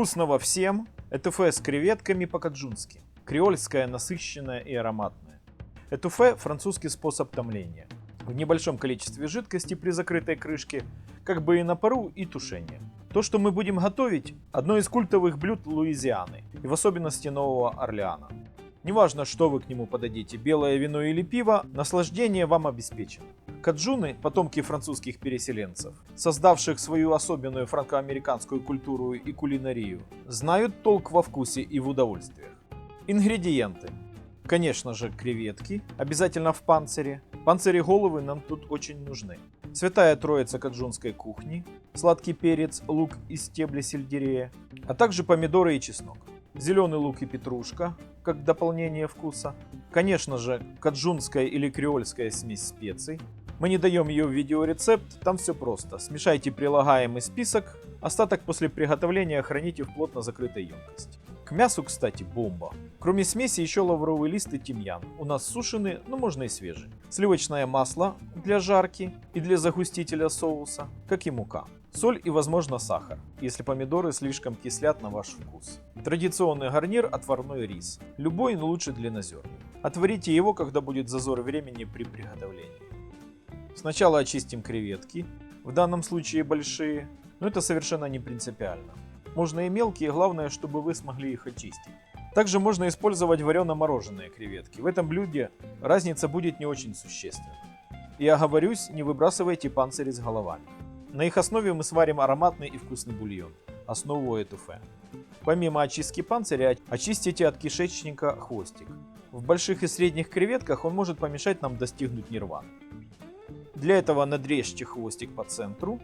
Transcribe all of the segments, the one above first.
Вкусного всем! Этуфе с креветками по-каджунски. Креольское, насыщенное и ароматное. Этуфе – французский способ томления. В небольшом количестве жидкости при закрытой крышке, как бы и на пару, и тушение. То, что мы будем готовить, одно из культовых блюд Луизианы, и в особенности Нового Орлеана. Неважно, что вы к нему подадите, белое вино или пиво, наслаждение вам обеспечено. Каджуны, потомки французских переселенцев, создавших свою особенную франко-американскую культуру и кулинарию, знают толк во вкусе и в удовольствиях. Ингредиенты. Конечно же, креветки, обязательно в панцире. Панцири головы нам тут очень нужны. Святая троица каджунской кухни, сладкий перец, лук и стебли сельдерея, а также помидоры и чеснок. Зеленый лук и петрушка, как дополнение вкуса. Конечно же, каджунская или креольская смесь специй. Мы не даем ее в видеорецепт, там все просто. Смешайте прилагаемый список, остаток после приготовления храните в плотно закрытой емкости. К мясу, кстати, бомба. Кроме смеси еще лавровый лист и тимьян. У нас сушеный, но можно и свежий. Сливочное масло для жарки и для загустителя соуса, как и мука. Соль и, возможно, сахар, если помидоры слишком кислят на ваш вкус. Традиционный гарнир – отварной рис. Любой, но лучше длиннозерный. Отварите его, когда будет зазор времени при приготовлении. Сначала очистим креветки, в данном случае большие, но это совершенно не принципиально. Можно и мелкие, главное, чтобы вы смогли их очистить. Также можно использовать варено-мороженые креветки. В этом блюде разница будет не очень существенна. И оговорюсь, не выбрасывайте панцири с головами. На их основе мы сварим ароматный и вкусный бульон, основу этуфе. Помимо очистки панциря, очистите от кишечника хвостик. В больших и средних креветках он может помешать нам достигнуть нирваны. Для этого надрежьте хвостик по центру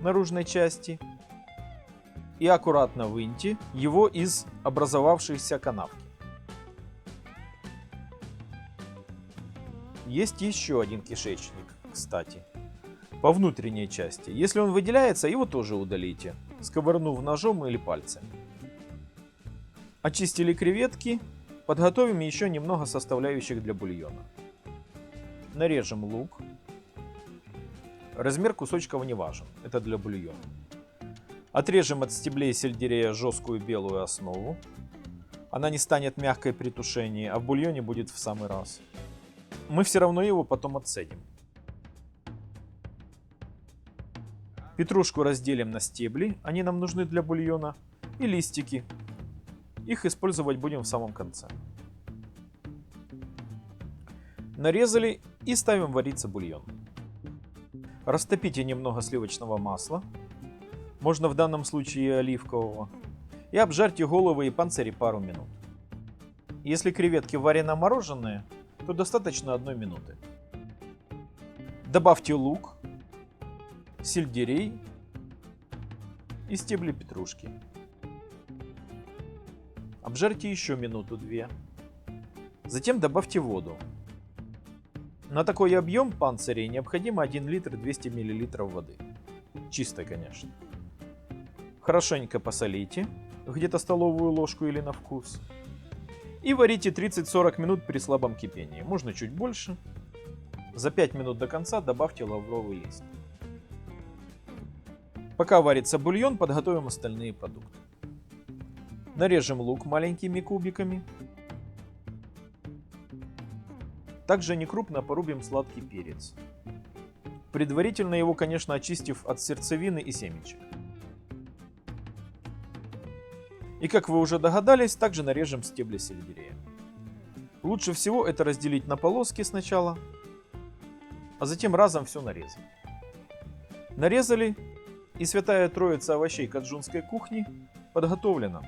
наружной части и аккуратно выньте его из образовавшейся канавки. Есть еще один кишечник, кстати, по внутренней части. Если он выделяется, его тоже удалите, сковырнув ножом или пальцем. Очистили креветки, подготовим еще немного составляющих для бульона. Нарежем лук. Размер кусочков не важен, это для бульона. Отрежем от стеблей сельдерея жесткую белую основу. Она не станет мягкой при тушении, а в бульоне будет в самый раз. Мы все равно его потом отцедим. Петрушку разделим на стебли, они нам нужны для бульона, и листики. Их использовать будем в самом конце. Нарезали и ставим вариться бульон. Растопите немного сливочного масла, можно в данном случае оливкового, и обжарьте головы и панцири пару минут. Если креветки варено-мороженые, то достаточно одной минуты. Добавьте лук, сельдерей и стебли петрушки. Обжарьте еще минуту-две. Затем добавьте воду. На такой объем панцирей необходимо 1 литр 200 мл воды. Чистой, конечно. Хорошенько посолите, где-то столовую ложку или на вкус. И варите 30-40 минут при слабом кипении, можно чуть больше. За 5 минут до конца добавьте лавровый лист. Пока варится бульон, подготовим остальные продукты. Нарежем лук маленькими кубиками. Также некрупно порубим сладкий перец. Предварительно его, конечно, очистив от сердцевины и семечек. И как вы уже догадались, также нарежем стебли сельдерея. Лучше всего это разделить на полоски сначала, а затем разом все нарезать. Нарезали и святая троица овощей каджунской кухни подготовлена.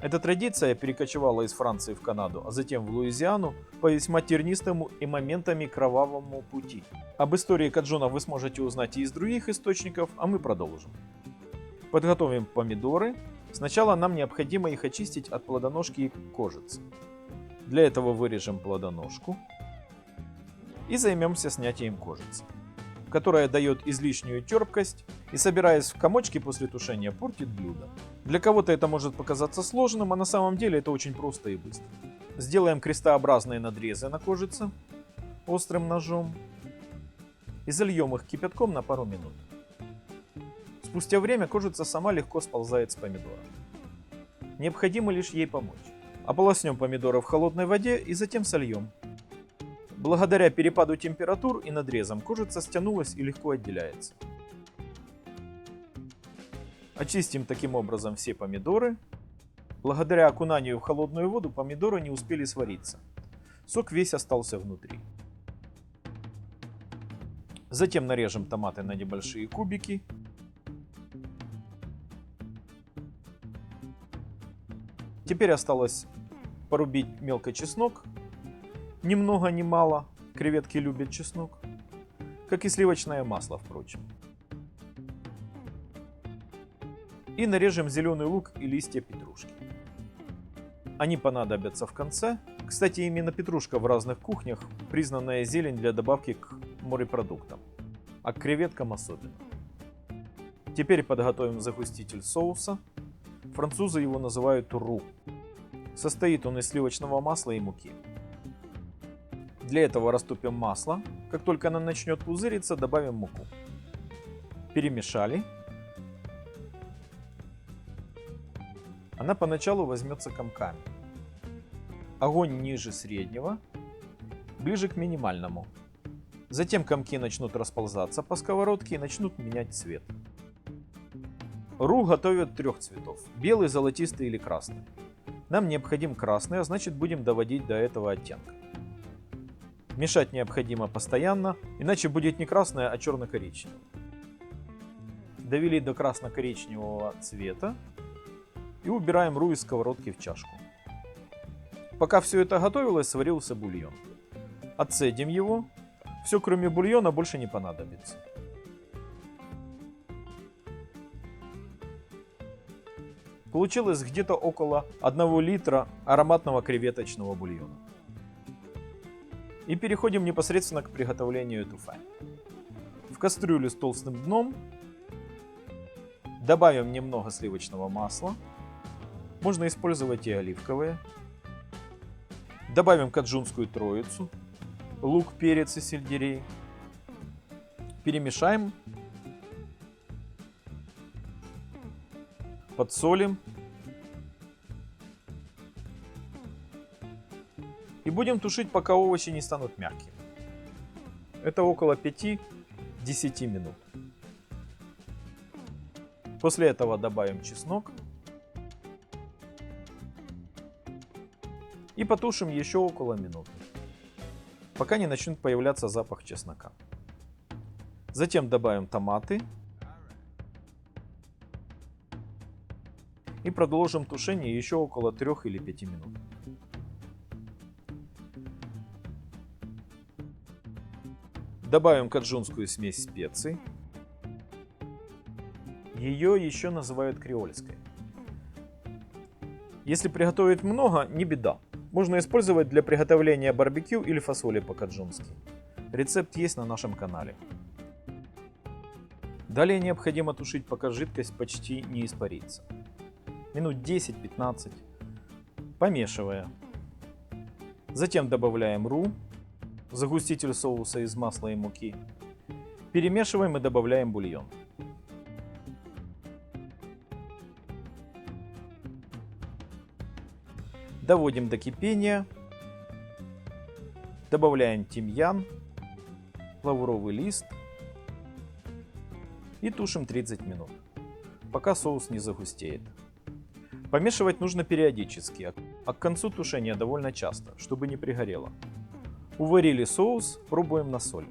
Эта традиция перекочевала из Франции в Канаду, а затем в Луизиану по весьма тернистому и моментами кровавому пути. Об истории каджуна вы сможете узнать и из других источников, а мы продолжим. Подготовим помидоры. Сначала нам необходимо их очистить от плодоножки и кожицы. Для этого вырежем плодоножку и займемся снятием кожицы которая дает излишнюю терпкость и, собираясь в комочки после тушения, портит блюдо. Для кого-то это может показаться сложным, а на самом деле это очень просто и быстро. Сделаем крестообразные надрезы на кожице острым ножом и зальем их кипятком на пару минут. Спустя время кожица сама легко сползает с помидора. Необходимо лишь ей помочь. Ополоснем помидоры в холодной воде и затем сольем. Благодаря перепаду температур и надрезам кожица стянулась и легко отделяется. Очистим таким образом все помидоры. Благодаря окунанию в холодную воду помидоры не успели свариться. Сок весь остался внутри. Затем нарежем томаты на небольшие кубики. Теперь осталось порубить мелко чеснок. Ни много ни мало. Креветки любят чеснок. Как и сливочное масло, впрочем. И нарежем зеленый лук и листья петрушки. Они понадобятся в конце. Кстати, именно петрушка в разных кухнях признанная зелень для добавки к морепродуктам, а к креветкам особенно. Теперь подготовим загуститель соуса. Французы его называют ру. Состоит он из сливочного масла и муки. Для этого растопим масло. Как только оно начнет пузыриться, добавим муку. Перемешали. Она поначалу возьмется комками. Огонь ниже среднего, ближе к минимальному. Затем комки начнут расползаться по сковородке и начнут менять цвет. Ру готовят трех цветов – белый, золотистый или красный. Нам необходим красный, а значит будем доводить до этого оттенка. Мешать необходимо постоянно, иначе будет не красное, а черно-коричневое. Довели до красно-коричневого цвета и убираем ру из сковородки в чашку. Пока все это готовилось, сварился бульон. Отцедим его. Все, кроме бульона, больше не понадобится. Получилось где-то около 1 литра ароматного креветочного бульона. И переходим непосредственно к приготовлению туфа. В кастрюлю с толстым дном добавим немного сливочного масла. Можно использовать и оливковое. Добавим каджунскую троицу, лук, перец и сельдерей. Перемешаем. Подсолим. И будем тушить, пока овощи не станут мягкими. Это около 5-10 минут. После этого добавим чеснок. И потушим еще около минуты, пока не начнет появляться запах чеснока. Затем добавим томаты. И продолжим тушение еще около 3 или 5 минут. Добавим каджунскую смесь специй. Ее еще называют креольской. Если приготовить много, не беда. Можно использовать для приготовления барбекю или фасоли по-каджунски. Рецепт есть на нашем канале. Далее необходимо тушить, пока жидкость почти не испарится. Минут 10-15, помешивая. Затем добавляем ру, загуститель соуса из масла и муки. Перемешиваем и добавляем бульон. Доводим до кипения. Добавляем тимьян, лавровый лист и тушим 30 минут, пока соус не загустеет. Помешивать нужно периодически, а к концу тушения довольно часто, чтобы не пригорело. Уварили соус, пробуем на соль.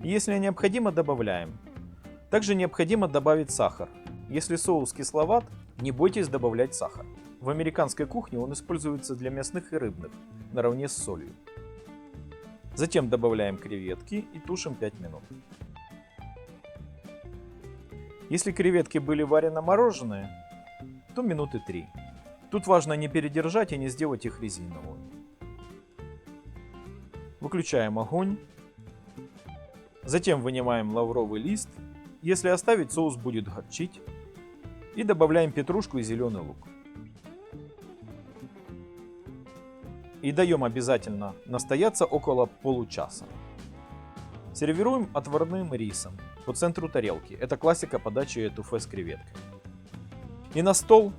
Если необходимо, добавляем. Также необходимо добавить сахар. Если соус кисловат, не бойтесь добавлять сахар. В американской кухне он используется для мясных и рыбных, наравне с солью. Затем добавляем креветки и тушим 5 минут. Если креветки были варено-мороженые, то минуты 3. Тут важно не передержать и не сделать их резиновыми. Выключаем огонь. Затем вынимаем лавровый лист. Если оставить, соус будет горчить. И добавляем петрушку и зеленый лук. и даем обязательно настояться около получаса. Сервируем отварным рисом по центру тарелки. Это классика подачи этуфе с креветкой. И на стол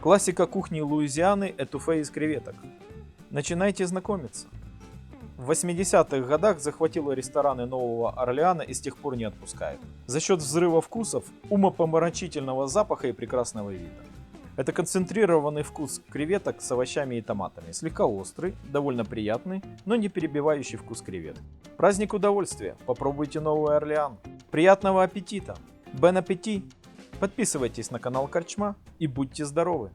Классика кухни Луизианы – этуфе из креветок. Начинайте знакомиться. В 80-х годах захватила рестораны Нового Орлеана и с тех пор не отпускает. За счет взрыва вкусов, умопомрачительного запаха и прекрасного вида. Это концентрированный вкус креветок с овощами и томатами. Слегка острый, довольно приятный, но не перебивающий вкус креветок. Праздник удовольствия. Попробуйте Новый Орлеан. Приятного аппетита. Бен аппетит. Подписывайтесь на канал Корчма и будьте здоровы.